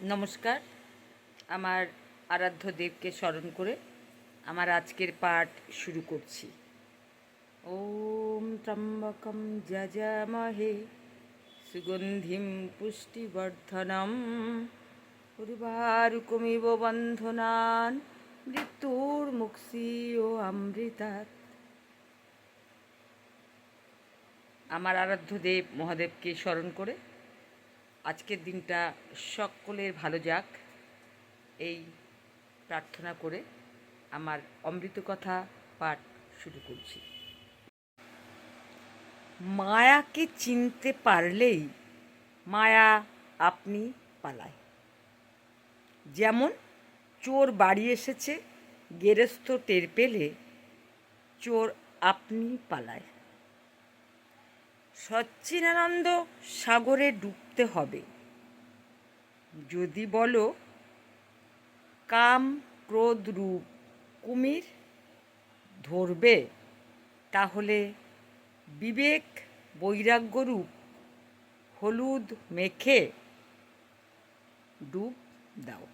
নমস্কার। আমার আরাধ্য দেবকে স্মরণ করে আমার আজকের পাঠ শুরু করছি। ওম ত্রম্বকম যজামহে সুগন্ধিম পুষ্টিবর্ধনম উর্বারুকমিব বন্ধনান মৃত্যুর মুক্সি ও অমৃতাৎ। আমার আরাধ্য দেব মহাদেবকে স্মরণ করে আজকের দিনটা সকলের ভালো যাক। এই প্রার্থনা করে আমার অমৃত কথা পাঠ শুরু করছি। মায়াকে চিনতে পারলেই মায়া আপনি পালায়। যেমন চোর বাড়ি এসেছে, গেরস্থ টের পেলে চোর আপনি পালায়। সচ্চিদানন্দ সাগরে ডুবতে হবে। যদি বলো, কাম, ক্রোধ রূপ, কুমির ধরবে, তাহলে বিবেক, বৈরাগ্য রূপ, হলুদ মেখে ডুব দাও।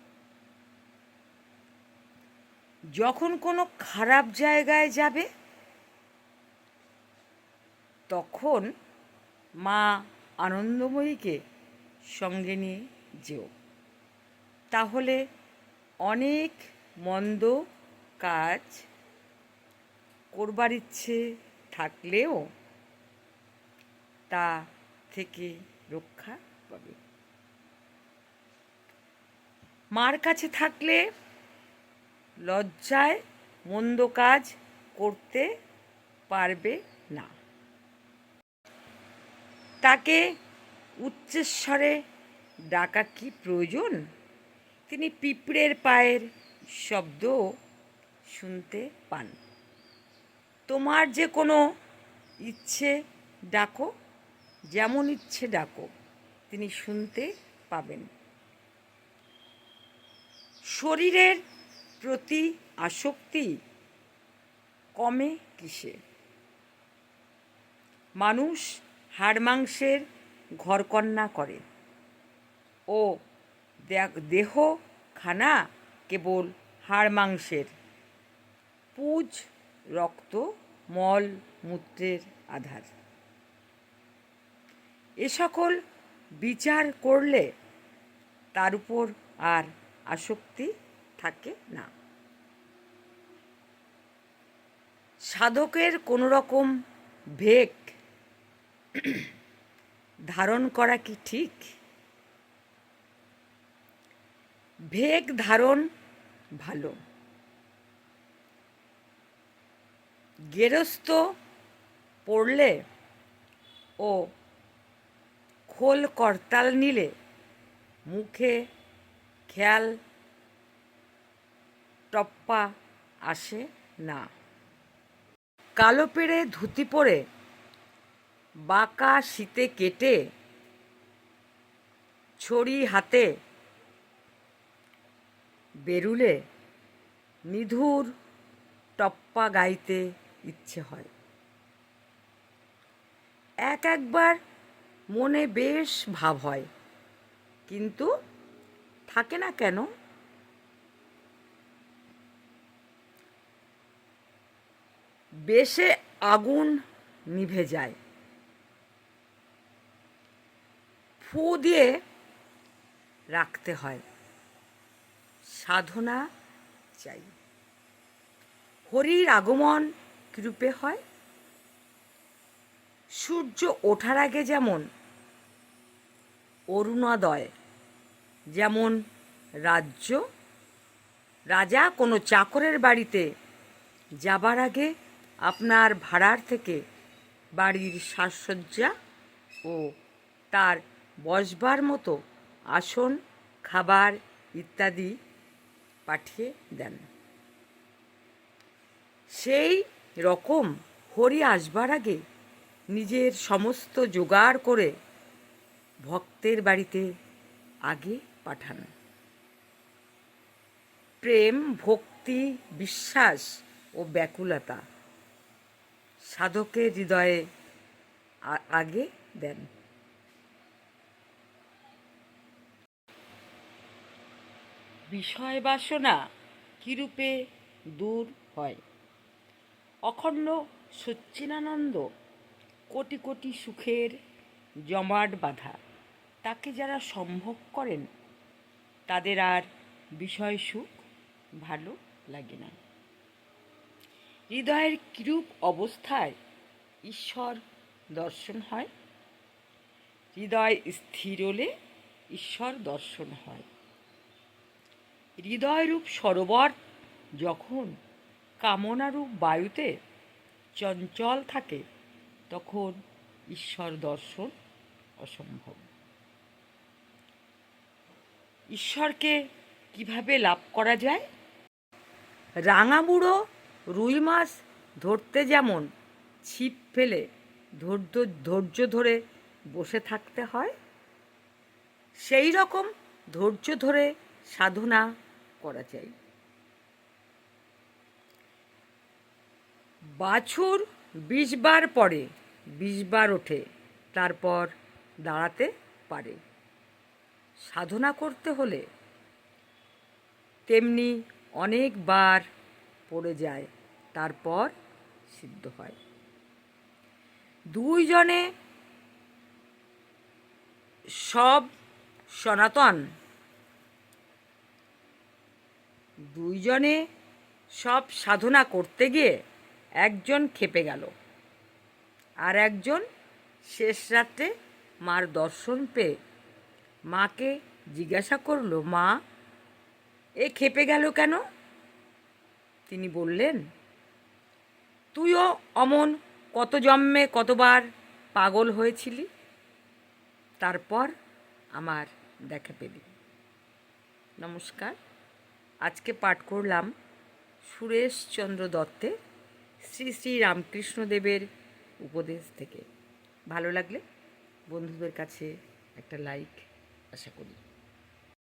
যখন কোনো খারাপ জায়গায় যাবে, তখন মা আনন্দময়ীকে সঙ্গে নিয়ে যেও। তাহলে অনেক মন্দ কাজ করবার ইচ্ছে থাকলেও তা থেকে রক্ষা পাবে। মার কাছে থাকলে লজ্জায় মন্দ কাজ করতে পারবে না। তাকে উচ্চস্বরে, ডাকা কি প্রয়োজন? তিনি পিঁপড়ের পায়ের শব্দ শুনতে পান। তোমার যে কোনো ইচ্ছে ডাকো, যেমন ইচ্ছে ডাকো, তিনি শুনতে পাবেন। শরীরের প্রতি আসক্তি কমে কিসে? মানুষ হাড় মাংসের ঘরকন্যা করে। ও দেহ খানা কেবল হাড় মাংসের। পুজ, রক্ত, মল, মূত্রের আধার। এ সকল বিচার করলে তার উপর আর আসক্তি থাকে না। সাধকের কোনো রকম ভেক ধারণ করা কি ঠিক? ভেগ ধারণ ভালো। গেরস্থ পড়লে ও খোল করতাল নিলে মুখে খেয়াল টপ্পা আসে না। কালো পেড়ে ধুতি পরে বাঁকা শীতে কেটে ছড়ি হাতে বেরুলে নিধুর টপ্পা গাইতে ইচ্ছে হয়। এক একবার মনে বেশ ভাব হয়, কিন্তু থাকে না কেন? বেশে আগুন নিভে যায়। ফু দিয়ে রাখতে হয়। সাধনা চাই। হরির আগমন কীরূপে হয়? সূর্য ওঠার আগে যেমন অরুণোদয়, যেমন রাজ্য, রাজা কোনো চাকরের বাড়িতে যাবার আগে আপনার ভাড়ার থেকে বাড়ির সাজসজ্জা ও তার বসবার মতো আসন, খাবার ইত্যাদি পাঠিয়ে দেন। সেই রকম হরি আসবার আগে নিজের সমস্ত জোগাড় করে ভক্তের বাড়িতে আগে পাঠান। প্রেম, ভক্তি, বিশ্বাস ও ব্যাকুলতা সাধকের হৃদয়ে আগে দেন। বিষয় বাসনা কিরূপে দূর হয়? অখণ্ড সচ্চিনানন্দ কোটি কোটি সুখের জমাট বাঁধা, তাকে যারা সম্ভব করেন, তাদের আর বিষয় সুখ ভালো লাগে না। হৃদয়ের কিরূপ অবস্থায় ঈশ্বর দর্শন হয়? হৃদয় স্থির হলে ঈশ্বর দর্শন হয়। হৃদয়রূপ সরোবর যখন কামনারূপ বায়ুতে চঞ্চল থাকে, তখন ঈশ্বর দর্শন অসম্ভব। ঈশ্বরকে কীভাবে লাভ করা যায়? রাঙামুড়ো রুই মাছ ধরতে যেমন ছিপ ফেলে ধৈর্য ধৈর্য ধরে বসে থাকতে হয় সেই রকম ধৈর্য ধরে সাধনা করা চাই। বাছুর বিশ বার পরে বিশ বার ওঠে, তারপর দাঁড়াতে পারে। সাধনা করতে হলে তেমনি অনেকবার পড়ে যায়, তারপর সিদ্ধ হয়। দুইজনে সব সনাতন দুইজনে সব সাধনা করতে গিয়ে একজন খেপে গেল। আর একজন শেষ রাতে মার দর্শন পেয়ে মাকে জিজ্ঞাসা করল, মা, এ খেপে গেল কেন? তিনি বললেন, তুইও অমন কত জন্মে কতবার পাগল হয়েছিলি, তারপর আমার দেখা পেলি। নমস্কার। আজকে পাঠ করলাম সুরেশচন্দ্র দত্তের শ্রী শ্রী রামকৃষ্ণদেবের উপদেশ থেকে। ভালো লাগলে বন্ধুদের কাছে একটা লাইক আশা করি।